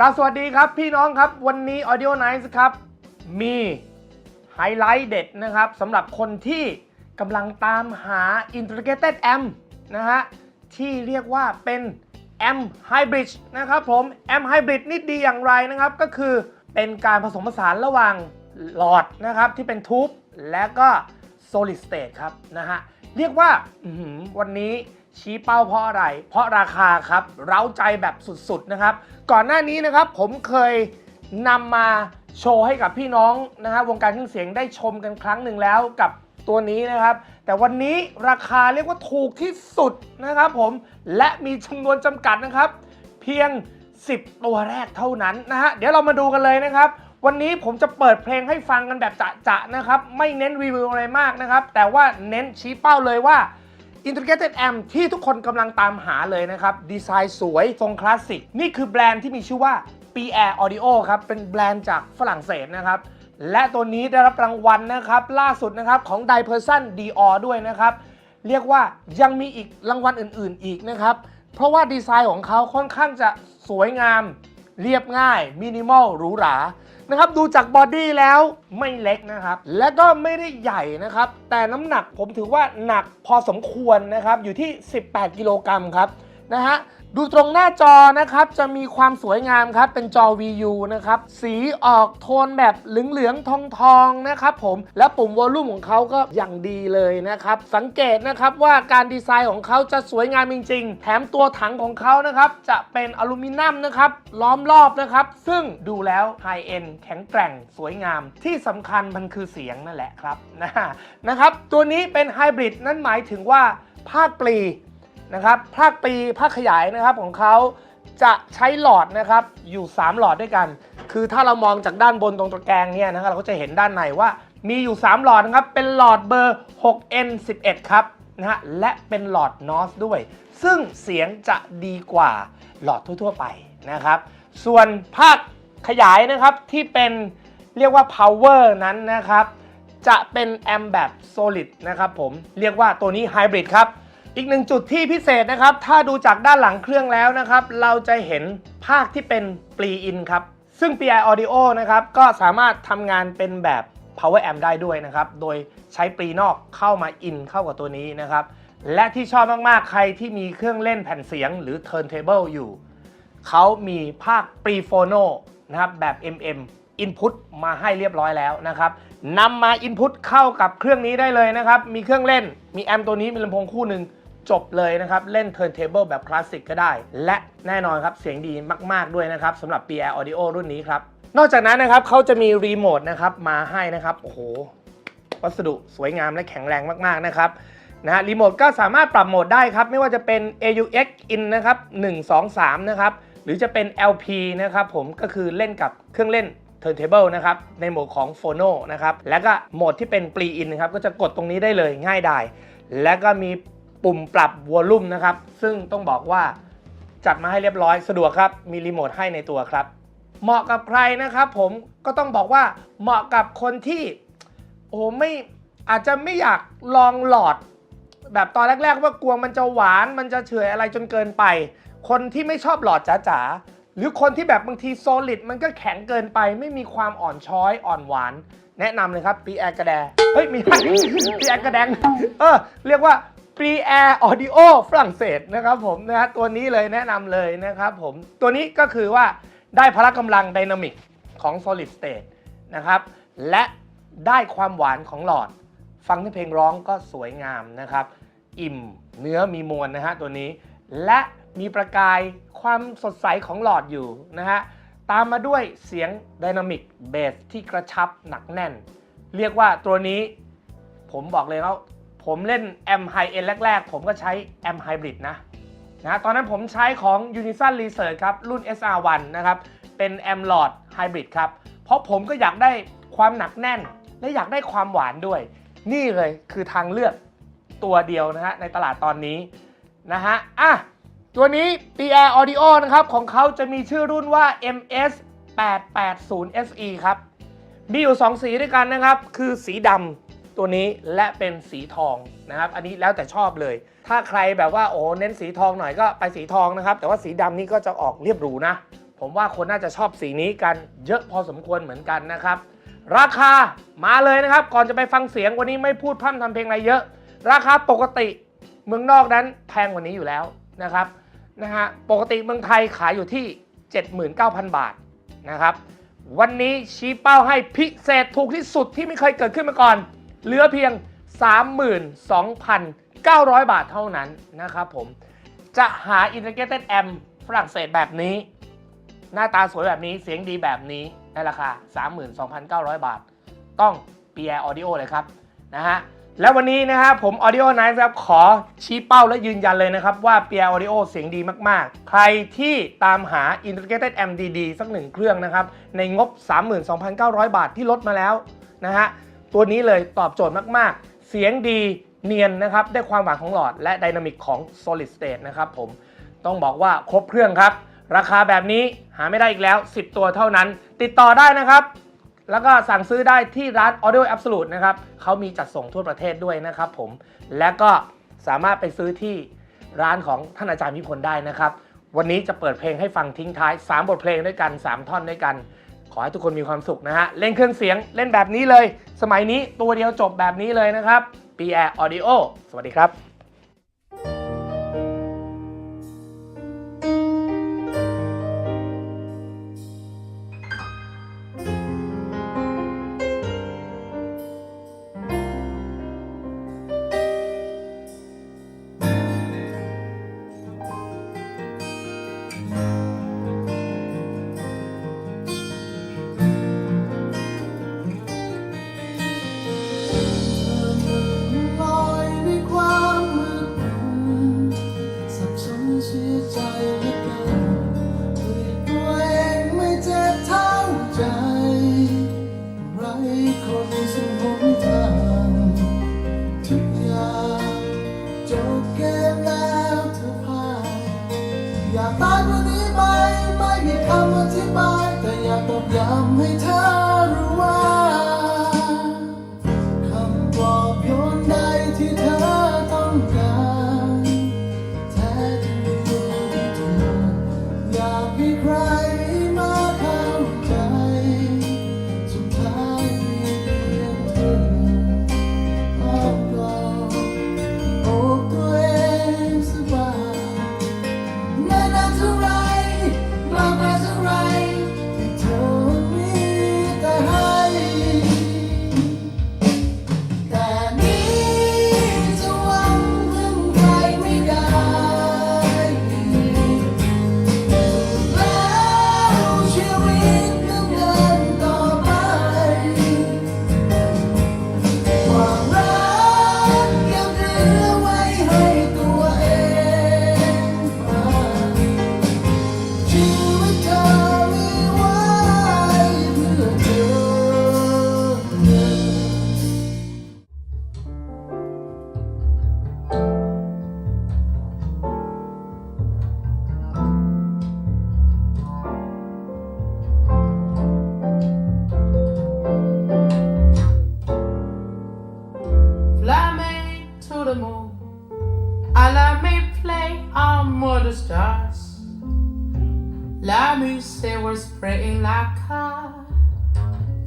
กราบสวัสดีครับพี่น้องครับวันนี้ Audio Nice ครับ มีไฮไลท์เด็ดนะครับสำหรับคนที่กำลังตามหา Integrated Amp นะฮะ ที่เรียกว่าเป็น Amp Hybrid นะครับผม Amp Hybrid นี่ดีอย่างไรนะครับ ก็คือเป็นการผสมผสานระหว่างหลอดนะครับที่เป็นทูบและก็ Solid State ครับนะฮะ เรียกว่าวันนี้ ชี้เป้าเพราะอะไร เพราะราคาครับ เร้าใจแบบสุดๆนะครับ ก่อนหน้านี้นะครับผมเคยนำมาโชว์ให้กับพี่น้องนะฮะวงการเครื่องเสียงได้ชมกันครั้งหนึ่งแล้วกับตัวนี้นะครับ แต่วันนี้ราคาเรียกว่าถูกที่สุดนะครับผมและมีจำนวนจำกัดนะครับ เพียง 10 ตัวแรกเท่านั้นนะฮะเดี๋ยวเรามาดูกันเลยนะครับ วันนี้ผมจะเปิดเพลงให้ฟังกันแบบจะๆนะครับ ไม่เน้นรีวิวอะไรมากนะครับ แต่ว่าเน้นชี้เป้าเลยว่า Integrated Amp ที่ทุกคนกำลังตามหาเลยนะครับ ดีไซน์สวยทรงคลาสสิก นี่คือแบรนด์ที่มีชื่อว่า PR Audio ครับ เป็นแบรนด์จากฝรั่งเศสนะครับ และตัวนี้ได้รับรางวัลนะครับ ล่าสุดนะครับของ d i p e r s o n Dior ด้วยนะครับ เรียกว่ายังมีอีกรางวัลอื่น ๆ อีกนะครับ เพราะว่าดีไซน์ของเขาค่อนข้างจะสวยงาม เรียบง่ายมินิมอลหรูหรา นะครับดูจากบอดี้แล้วไม่เล็กนะครับ และก็ไม่ได้ใหญ่นะครับ แต่น้ำหนักผมถือว่าหนักพอสมควรนะครับ อยู่ที่ 18 กิโลกรัมครับนะฮะ ดูตรงหน้าจอนะครับจะมีความสวยงามครับเป็นจอ VU นะครับสีออกโทนแบบเหลืองๆทองๆนะครับผมและปุ่มวอลลุ่มของเขาก็อย่างดีเลยนะครับสังเกตนะครับว่าการดีไซน์ของเขาจะสวยงามจริง ๆ แถมตัวถังของเขานะครับจะเป็นอลูมิเนียมนะครับล้อมรอบนะครับซึ่งดูแล้วไฮเอ็นแข็งแกร่งสวยงาม ที่สำคัญมันคือเสียงนั่นแหละครับนะนะครับตัวนี้เป็นไฮบริดนั่นหมายถึงว่าภาคปลี นะครับภาคปีภาคขยายนะครับของเขาจะใช้หลอดนะครับอยู่ 3 หลอดด้วยกัน คือถ้าเรามองจากด้านบนตรงตะแกรงเนี่ยนะครับเราก็จะเห็นด้านในว่ามีอยู่ 3 หลอดนะครับเป็นหลอดเบอร์ 6N11 ครับนะฮะและเป็นหลอดนอสด้วย ซึ่งเสียงจะดีกว่าหลอดทั่ว ๆ ไปนะครับ ส่วนภาคขยายนะครับที่เป็นเรียกว่า power นั้นนะครับ จะเป็นแอมแบบ solid นะครับผมเรียกว่าตัวนี้ hybrid ครับ อีกหนึ่งจุดที่พิเศษนะครับ ถ้าดูจากด้านหลังเครื่องแล้วนะครับ เราจะเห็นภาคที่เป็น pre-in ครับ ซึ่ง PI Audio นะครับ ก็สามารถทำงานเป็นแบบ power amp ได้ด้วยนะครับ โดยใช้ปรีนอกเข้ามาอินเข้ากับตัวนี้นะครับ และที่ชอบมากๆ ใครที่มีเครื่องเล่นแผ่นเสียงหรือ turntable อยู่ เขามีภาค pre phono นะครับแบบ MM input มาให้เรียบร้อยแล้วนะครับนำมา input เข้ากับเครื่องนี้ได้เลยนะครับ มีเครื่องเล่น มีแอมตัวนี้มีลำโพงคู่หนึ่ง จบเลยนะครับ เล่น turntable แบบคลาสสิกก็ได้ และแน่นอนครับ เสียงดีมาก ๆ ด้วยนะครับสำหรับ PR Audio รุ่นนี้ครับ นอกจากนั้นนะครับเขาจะมีรีโมทนะครับมาให้นะครับ โอ้โห วัสดุสวยงามและแข็งแรงมาก ๆ นะครับนะฮะรีโมทก็สามารถปรับโหมดได้ครับ ไม่ว่าจะเป็น AUX in นะครับ 1 2 3 นะครับ หรือจะเป็น LP นะครับผมก็คือเล่นกับเครื่องเล่น turntable นะครับ ในโหมดของ phono นะครับ แล้วก็โหมดที่เป็น pre in นะครับ ก็จะกดตรงนี้ได้เลยง่ายดายและก็มี ปุ่มปรับวอลลุ่มนะครับ ซึ่งต้องบอกว่าจัดมาให้เรียบร้อยสะดวกครับ มีรีโมทให้ในตัวครับ เหมาะกับใครนะครับผมก็ต้องบอกว่าเหมาะกับคนที่ โอ้ไม่อาจจะไม่อยากลองหลอด แบบตอนแรกๆว่ากลัวมันจะหวานมันจะเฉยอะไรจนเกินไป คนที่ไม่ชอบหลอดจ๋าๆหรือคนที่แบบบางทีโซลิดมันก็แข็งเกินไป ไม่มีความอ่อนช้อยอ่อนหวานแนะนำเลยครับปีแอร์กระแดเฮ้ยมีปีแอร์กระแดงเออเรียกว่า ปีแอร์ออดิโอฝรั่งเศสนะครับผมนะฮะตัวนี้เลยแนะนำเลยนะครับผม ตัวนี้ก็คือว่าได้พละกำลังไดนามิกของ Solid State นะครับ และได้ความหวานของหลอด ฟังที่เพลงร้องก็สวยงามนะครับ อิ่มเนื้อมีมวลนะฮะตัวนี้ และมีประกายความสดใสของหลอดอยู่นะฮะตามมาด้วยเสียงไดนามิกเบสที่กระชับหนักแน่น เรียกว่าตัวนี้ผมบอกเลยว่า ผมเล่นแอมไฮเอ็นแรก ๆ ผมก็ใช้แอมไฮบริดนะนะตอนนั้นผมใช้ของ Unison Research ครับ รุ่น SR1 นะครับ เป็นแอมลอดไฮบริดครับ เพราะผมก็อยากได้ความหนักแน่น และอยากได้ความหวานด้วย นี่เลยคือทางเลือกตัวเดียวนะฮะ ในตลาดตอนนี้นะฮะ อะ ตัวนี้ PR Audio นะครับ ของเขาจะมีชื่อรุ่นว่า MS 880 SE ครับ มีอยู่ 2 สีด้วยกันนะครับ คือสีดำ ตัวนี้และเป็นสีทองนะครับ อันนี้แล้วแต่ชอบเลย ถ้าใครแบบว่าโอ้เน้นสีทองหน่อยก็ไปสีทองนะครับ แต่ว่าสีดำนี่ก็จะออกเรียบหรูนะ ผมว่าคนน่าจะชอบสีนี้กันเยอะพอสมควรเหมือนกันนะครับ ราคามาเลยนะครับ ก่อนจะไปฟังเสียงวันนี้ไม่พูดพร่ำทำเพลงอะไรเยอะ ราคาปกติเมืองนอกนั้นแพงกว่านี้อยู่แล้วนะครับนะฮะปกติเมืองไทยขายอยู่ที่ 79,000 บาทนะครับ วันนี้ชี้เป้าให้พิเศษถูกที่สุดที่ไม่เคยเกิดขึ้นมาก่อน เหลือเพียง 32,900 บาทเท่านั้นนะครับผม จะหา Integrated Amp ฝรั่งเศสแบบนี้ หน้าตาสวยแบบนี้เสียงดีแบบนี้ในราคา 32,900 บาท ต้อง PR Audio เลยครับนะฮะแล้ววันนี้นะครับผม Audio Nice ครับขอชี้เป้าและยืนยันเลยนะครับ ว่า PR Audio เสียงดีมาก ๆ ใครที่ตามหา Integrated Amp ดีๆ สักหนึ่งเครื่องนะครับ ในงบ 32,900 บาทที่ลดมาแล้วนะฮะ ตัวนี้เลยตอบโจทย์มากๆ เสียงดีเนียนนะครับได้ความหวานของหลอดและไดนามิกของ Solid State นะครับผมต้องบอกว่าครบเครื่องครับ ราคาแบบนี้หาไม่ได้อีกแล้ว 10 ตัวเท่านั้น ติดต่อได้นะครับ แล้วก็สั่งซื้อได้ที่ร้าน Audio Absolute นะครับเขามีจัดส่งทั่วประเทศด้วยนะครับผมและก็สามารถไปซื้อที่ร้านของท่านอาจารย์พิพลได้นะครับ วันนี้จะเปิดเพลงให้ฟังทิ้งท้าย 3 บทเพลงด้วยกัน 3 ท่อนด้วยกัน ขอให้ทุกคนมีความสุขนะฮะ เล่นเครื่องเสียงเล่นแบบนี้เลย สมัยนี้ตัวเดียวจบแบบนี้เลยนะครับ PR Audio สวัสดีครับ อย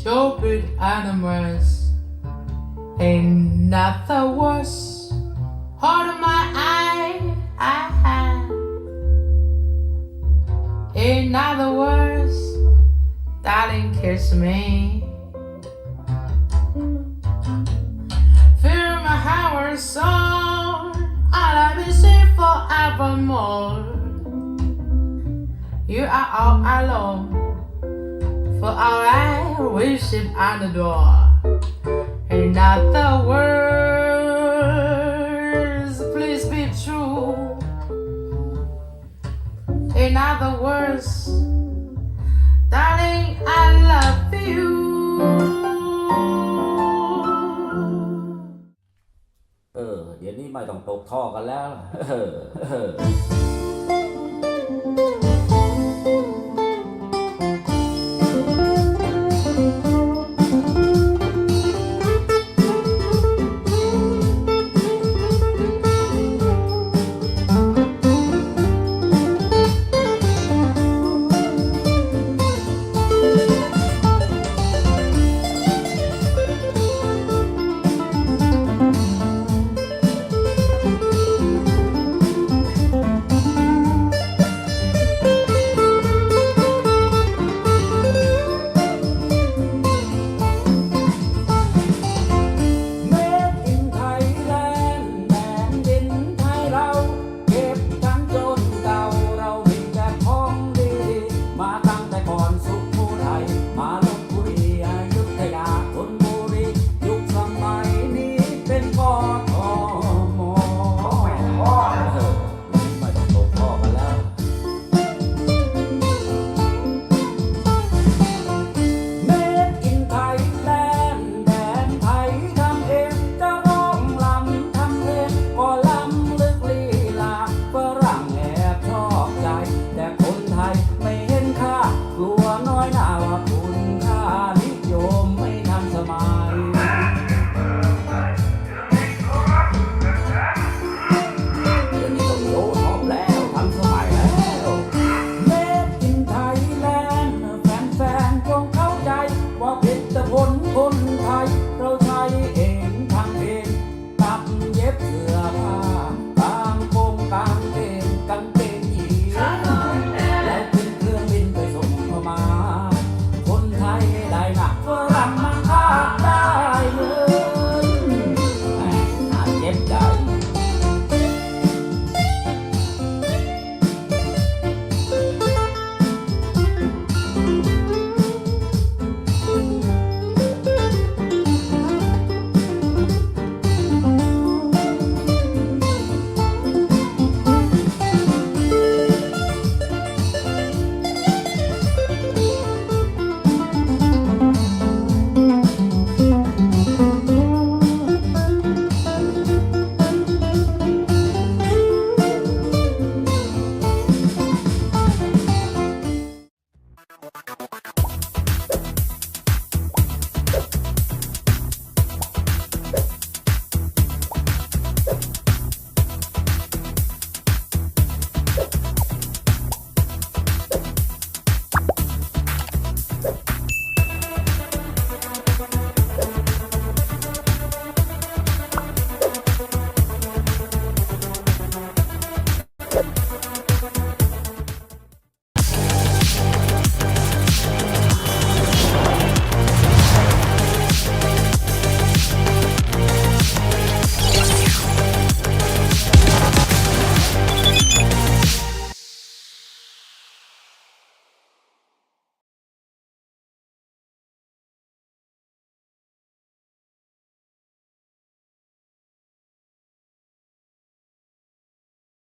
stupid animals. Ain't nothing worse. Hold my eye, have. In other words, darling, kiss me. Feel my heart song, I'll me sing forevermore. You are all alone, for all I worship and adore. In other words, please be true. In other words, darling, I love you. เออ เดี๋ยวนี้ไม่ต้องตกท่อกันแล้วเออ aina auki. Uh,